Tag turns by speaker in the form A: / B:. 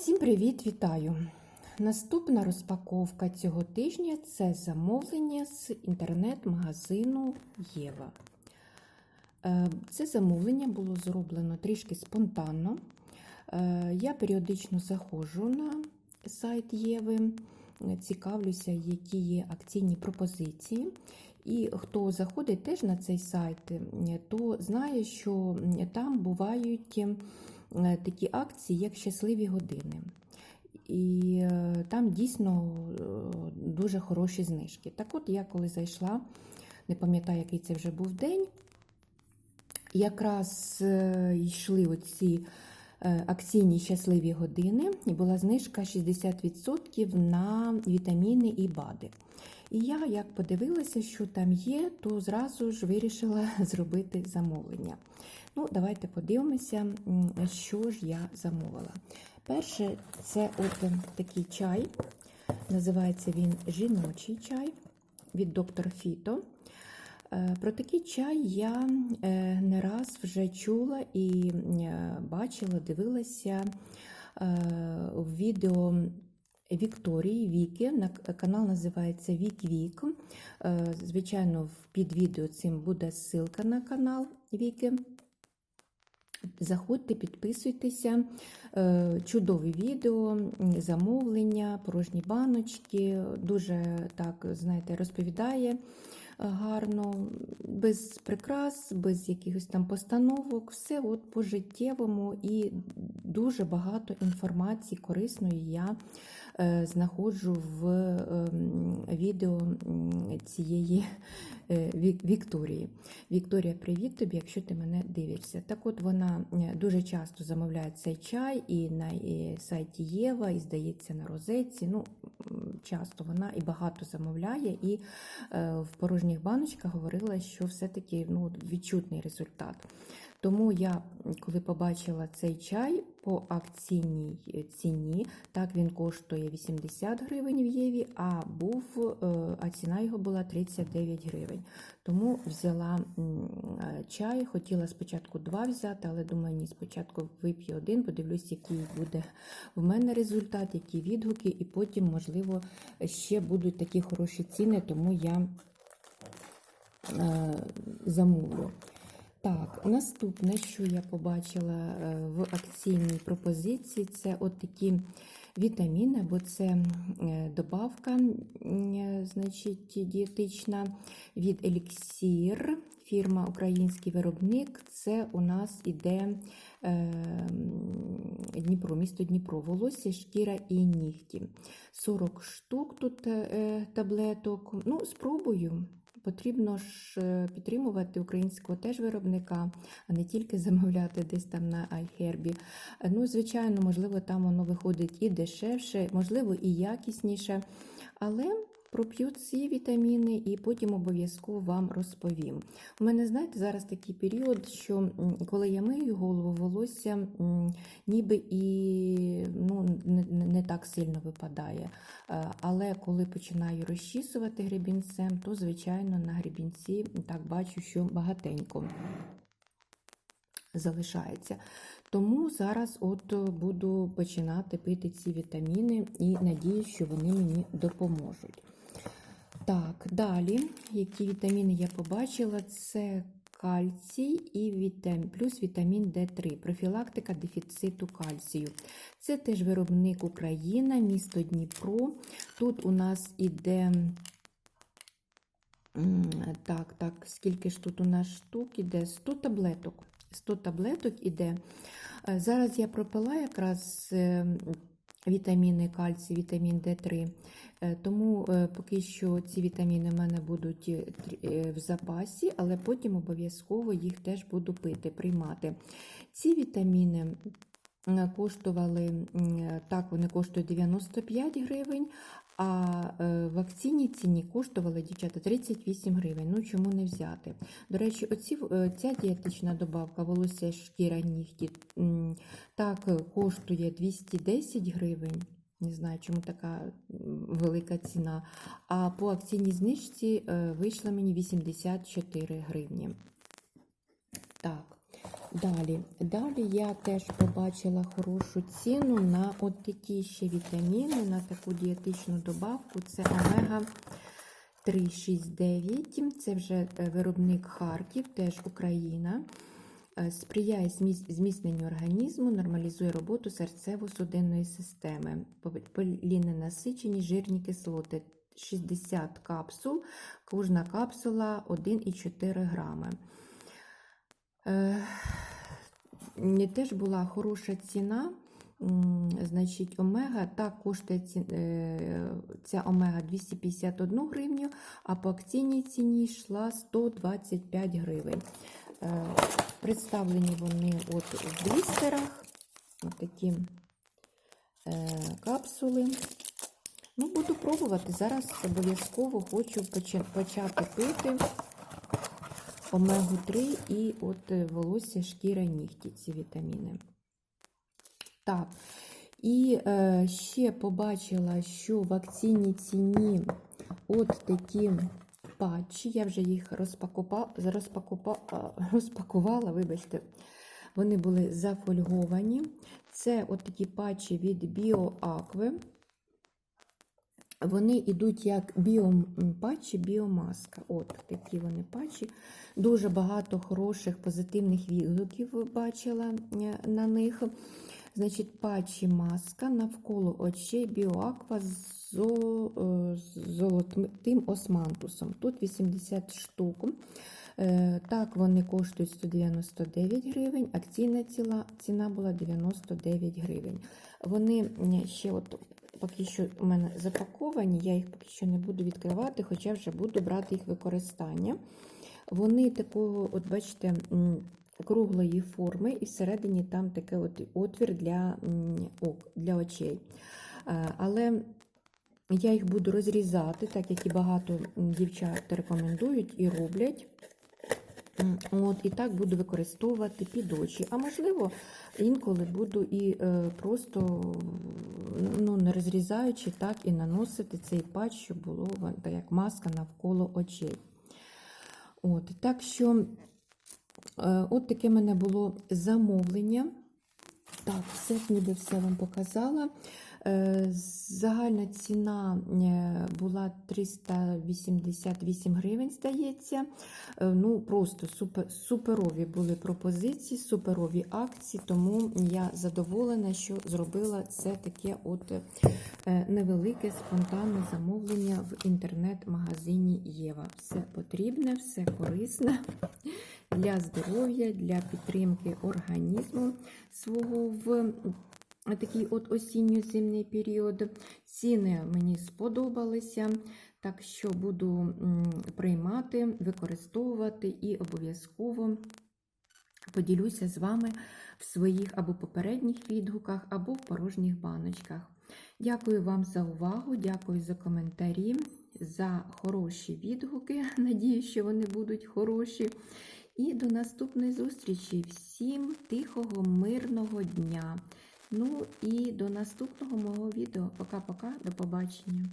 A: Всім привіт, вітаю! Наступна розпаковка цього тижня це замовлення з інтернет-магазину Єва. Е, Це замовлення було зроблено трішки спонтанно. Е, Я періодично заходжу на сайт Єви, цікавлюся, які є акційні пропозиції. І хто заходить теж на цей сайт, то знає, що там бувають такі акції, як щасливі години. І е, там дійсно е, дуже хороші знижки. Так от я коли зайшла, не пам'ятаю, який це вже був день, якраз е, йшли оці е, акційні щасливі години, і була знижка 60% на вітаміни і БАДи. І я, як подивилася, що там є, то зразу ж вирішила зробити замовлення. Ну, давайте подивимося, що ж я замовила. Перше, це от такий чай. Називається він жіночий чай від доктор Фіто. Е, Про такий чай я е, не раз вже чула і е, бачила, дивилася в відео Вікторії Віки. Канал називається Вік Вік. Звичайно, під відео цим буде ссылка на канал Віки. Заходьте, підписуйтеся. Чудові відео, замовлення, порожні баночки. Дуже так, знаєте, розповідає гарно, без прикрас, без якихось там постановок. Все от по-життєвому і дуже багато інформації корисної я е, знаходжу в ем, відео цієї е, Вікторії. Вікторія, привіт тобі, якщо ти мене дивишся. Так от вона е, дуже часто замовляє цей чай і на сайті Єва, і здається, на розетці. Ну, часто вона і багато замовляє, і в порожніх баночках говорила, що все-таки ну, відчутний результат. Тому я, коли побачила цей чай по акційній е, ціні, так він коштує 80 гривень в Єві, а був, е, а ціна його була 39 гривень. Тому взяла е, чай, хотіла спочатку два взяти, але думаю, ні, спочатку вип'ю один, подивлюсь, який буде в мене результат, які відгуки, і потім, можливо, ще будуть такі хороші ціни, тому я замовлю. Так, наступне, що я побачила е, в акційній пропозиції, це от такі вітаміни, бо це е, добавка, е, значить, дієтична від Еліксір, фірма Український виробник. Це у нас іде е, Дніпро, місто Дніпро, волосся, шкіра і нігті. 40 штук тут е, таблеток. Ну, спробую. Потрібно ж е, підтримувати українського теж виробника, а не тільки замовляти десь там на iHerb. Ну, звичайно, можливо, там воно виходить і дешевше, можливо, і якісніше. Але проп'ю ці вітаміни і потім обов'язково вам розповім. У мене, знаєте, зараз такий період, що коли я мию голову, волосся ніби і ну, не, не- так сильно випадає. Е, Але коли починаю розчісувати гребінцем, то, звичайно, на гребінці так бачу, що багатенько залишається. Тому зараз от буду починати пити ці вітаміни і надію, що вони мені допоможуть. Так, далі, які вітаміни я побачила, це кальцій і вітам... плюс вітамін Д3, профілактика дефіциту кальцію. Це теж виробник Україна, місто Дніпро. Тут у нас іде. Так, так, скільки ж тут у нас штук іде? 100 таблеток. 100 таблеток іде. Е, Зараз я пропила якраз е, вітаміни кальцій, вітамін Д3. Е, Тому е, поки що ці вітаміни в мене будуть е, в запасі, але потім обов'язково їх теж буду пити, приймати. Ці вітаміни коштували, так, вони коштують 95 гривень, а е, в акційній ціні коштували, дівчата, 38 гривень. Ну, чому не взяти? До речі, оці, е, ця дієтична добавка, волосся, шкіра, нігті, так, е, коштує 210 гривень. Не знаю, чому така велика ціна. А по акційній знижці вийшла мені 84 гривні. Так, Далі. Далі я теж побачила хорошу ціну на от такі ще вітаміни, на таку дієтичну добавку. Це омега 369. Це вже е, виробник Харків, теж Україна. Е, Сприяє зміцненню організму, нормалізує роботу серцево-судинної системи, поліненасичені жирні кислоти. 60 капсул, кожна капсула 1,4 грами. Е, теж була хороша ціна. Значить, омега так коштує е, ця омега 251 гривню, а по акційній ціні йшла 125 гривень. Е, Представлені вони от в блістерах. От такі капсули. Ну, буду пробувати. Зараз обов'язково хочу почати пити омегу-3 і от е, волосся, шкіра, нігті, ці вітаміни. Так, і е, ще побачила, що в акційній ціні от такі патчі, я вже їх розпакувала, розпакувала, розпакувала вибачте, вони були зафольговані. Це от такі патчі від BioAqua. Вони йдуть як біопатчі, біомаска. От такі вони патчі. Дуже багато хороших позитивних відгуків бачила е, на них. Значить, патчі маска навколо очей біоаква з е, золотим османтусом. Тут 80 штук. Е, Так, вони коштують 199 гривень, акційна ціла, ціна була 99 гривень. Вони ще от поки що у мене запаковані, я їх поки що не буду відкривати, хоча вже буду брати їх використання. Вони такого, от бачите, круглої форми, і всередині там такий от отвір для, для очей. Але я їх буду розрізати, так як і багато дівчат рекомендують і роблять. От, і так буду використовувати під очі. А можливо, інколи буду і е, просто ну, не розрізаючи, так і наносити цей патч, щоб було як маска навколо очей. От, так що, е, от таке мене було замовлення. Так, все ніби все вам показала. Е, Загальна ціна е, була 388 гривень, здається. Е, Ну, просто супер, суперові були пропозиції, суперові акції, тому я задоволена, що зробила це таке от невелике спонтанне замовлення в інтернет-магазині Єва. Все потрібне, все корисне для здоров'я, для підтримки організму свого в такий от осінньо-зимний період. Ціни мені сподобалися, так що буду приймати, використовувати і обов'язково поділюся з вами в своїх або попередніх відгуках, або в порожніх баночках. Дякую вам за увагу, дякую за коментарі, за хороші відгуки. Надію, що вони будуть хороші. І до наступної зустрічі. Всім тихого, мирного дня! Ну і до наступного мого відео. Пока-пока, до побачення!